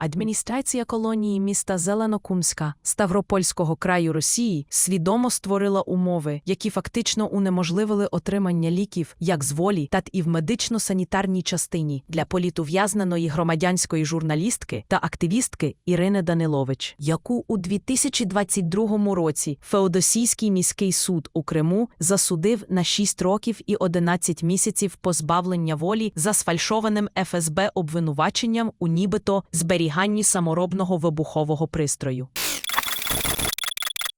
Адміністрація колонії міста Зеленокумська Ставропольського краю Росії свідомо створила умови, які фактично унеможливили отримання ліків як з волі, так і в медично-санітарній частині для політув'язненої громадянської журналістки та активістки Ірини Данилович, яку у 2022 році Феодосійський міський суд у Криму засудив на 6 років і 11 місяців позбавлення волі за сфальшованим ФСБ обвинуваченням у нібито зберіганні саморобного вибухового пристрою.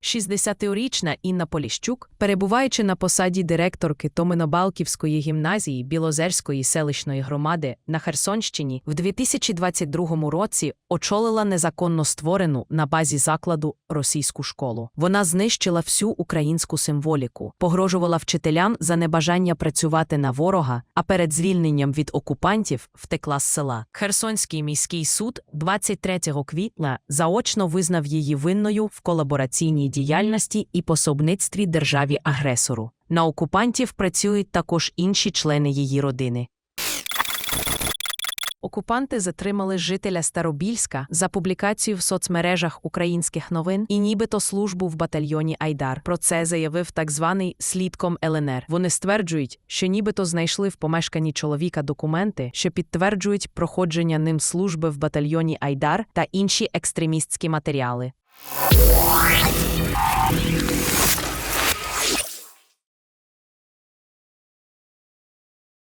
60-річна Інна Поліщук, перебуваючи на посаді директорки Томинобалківської гімназії Білозерської селищної громади на Херсонщині, в 2022 році очолила незаконно створену на базі закладу російську школу. Вона знищила всю українську символіку, погрожувала вчителям за небажання працювати на ворога, а перед звільненням від окупантів втекла з села. Херсонський міський суд 23 квітня заочно визнав її винною в колабораційній діяльності і пособництві державі-агресору. На окупантів працюють також інші члени її родини. Окупанти затримали жителя Старобільська за публікацію в соцмережах українських новин і нібито службу в батальйоні Айдар. Про це заявив так званий слідком ЛНР. Вони стверджують, що нібито знайшли в помешканні чоловіка документи, що підтверджують проходження ним служби в батальйоні Айдар та інші екстремістські матеріали. Yeah.